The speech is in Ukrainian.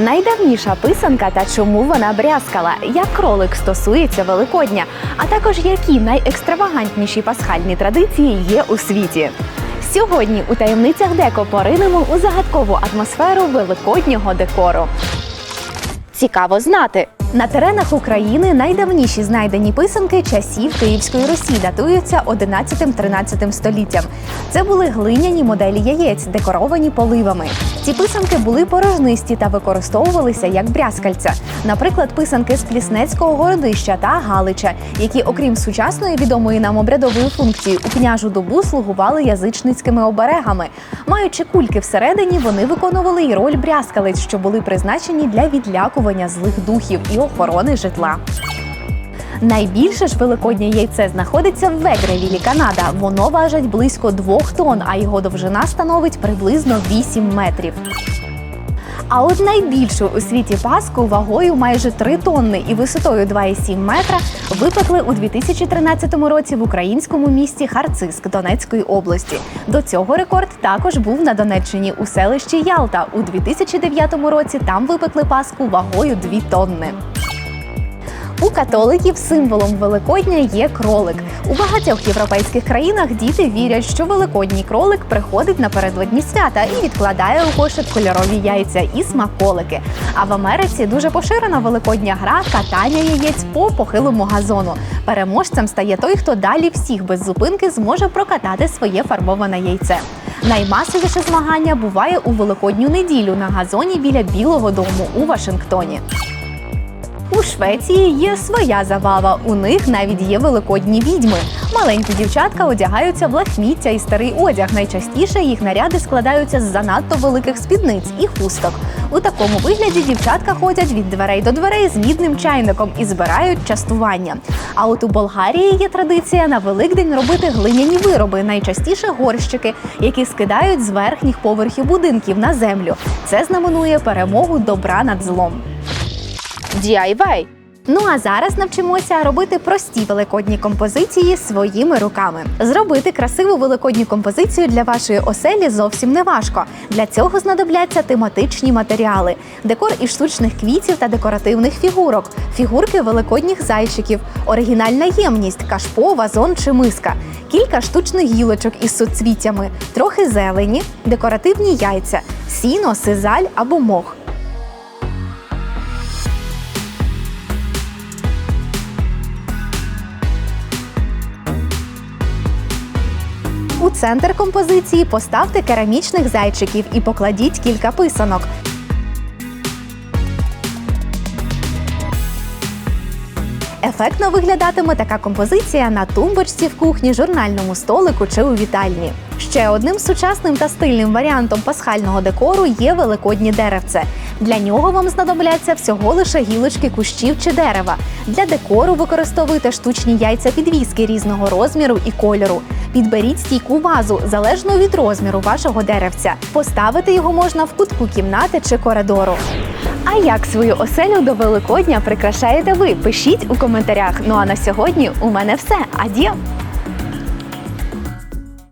Найдавніша писанка та чому вона брязкала, як кролик стосується Великодня, а також які найекстравагантніші пасхальні традиції є у світі. Сьогодні у таємницях деко поринемо у загадкову атмосферу великоднього декору. Цікаво знати. На теренах України найдавніші знайдені писанки часів Київської Русі датуються 11-13 століттям. Це були глиняні моделі яєць, декоровані поливами. Ці писанки були порожнисті та використовувалися як брязкальця. Наприклад, писанки з Пліснецького городища та Галича, які, окрім сучасної відомої нам обрядової функції, у княжу добу слугували язичницькими оберегами. Маючи кульки всередині, вони виконували й роль брязкалець, що були призначені для відлякування злих духів і охорони житла. Найбільше ж великоднє яйце знаходиться в Вегревілі, Канада. Воно важить близько 2 тонн, а його довжина становить приблизно 8 метрів. А от найбільшу у світі паску вагою майже 3 тонни і висотою 2,7 метра випекли у 2013 році в українському місті Харциск Донецької області. До цього рекорд також був на Донеччині у селищі Ялта. У 2009 році там випекли паску вагою 2 тонни. У католиків символом Великодня є кролик. У багатьох європейських країнах діти вірять, що великодній кролик приходить напередодні свята і відкладає у кошик кольорові яйця і смаколики. А в Америці дуже поширена великодня гра катання яєць по похилому газону. Переможцем стає той, хто далі всіх без зупинки зможе прокатати своє фарбоване яйце. Наймасовіше змагання буває у великодню неділю на газоні біля Білого дому у Вашингтоні. У Швеції є своя забава. У них навіть є великодні відьми. Маленькі дівчатка одягаються в лахміття і старий одяг. Найчастіше їх наряди складаються з занадто великих спідниць і хусток. У такому вигляді дівчатка ходять від дверей до дверей з мідним чайником і збирають частування. А от у Болгарії є традиція на Великдень робити глиняні вироби, найчастіше горщики, які скидають з верхніх поверхів будинків на землю. Це знаменує перемогу добра над злом. DIY. Ну а зараз навчимося робити прості великодні композиції своїми руками. Зробити красиву великодню композицію для вашої оселі зовсім не важко. Для цього знадобляться тематичні матеріали: декор із штучних квітів та декоративних фігурок, фігурки великодніх зайчиків, оригінальна ємність, кашпо, вазон чи миска, кілька штучних гілочок із суцвіттями, трохи зелені, декоративні яйця, сіно, сизаль або мох. У центр композиції поставте керамічних зайчиків і покладіть кілька писанок. Ефектно виглядатиме така композиція на тумбочці в кухні, журнальному столику чи у вітальні. Ще одним сучасним та стильним варіантом пасхального декору є великоднє деревце. Для нього вам знадобляться всього лише гілочки кущів чи дерева. Для декору використовуйте штучні яйця підвіски різного розміру і кольору. Підберіть стійку вазу залежно від розміру вашого деревця. Поставити його можна в кутку кімнати чи коридору. А як свою оселю до Великодня прикрашаєте ви? Пишіть у коментарях. Ну а на сьогодні у мене все. Ад'є!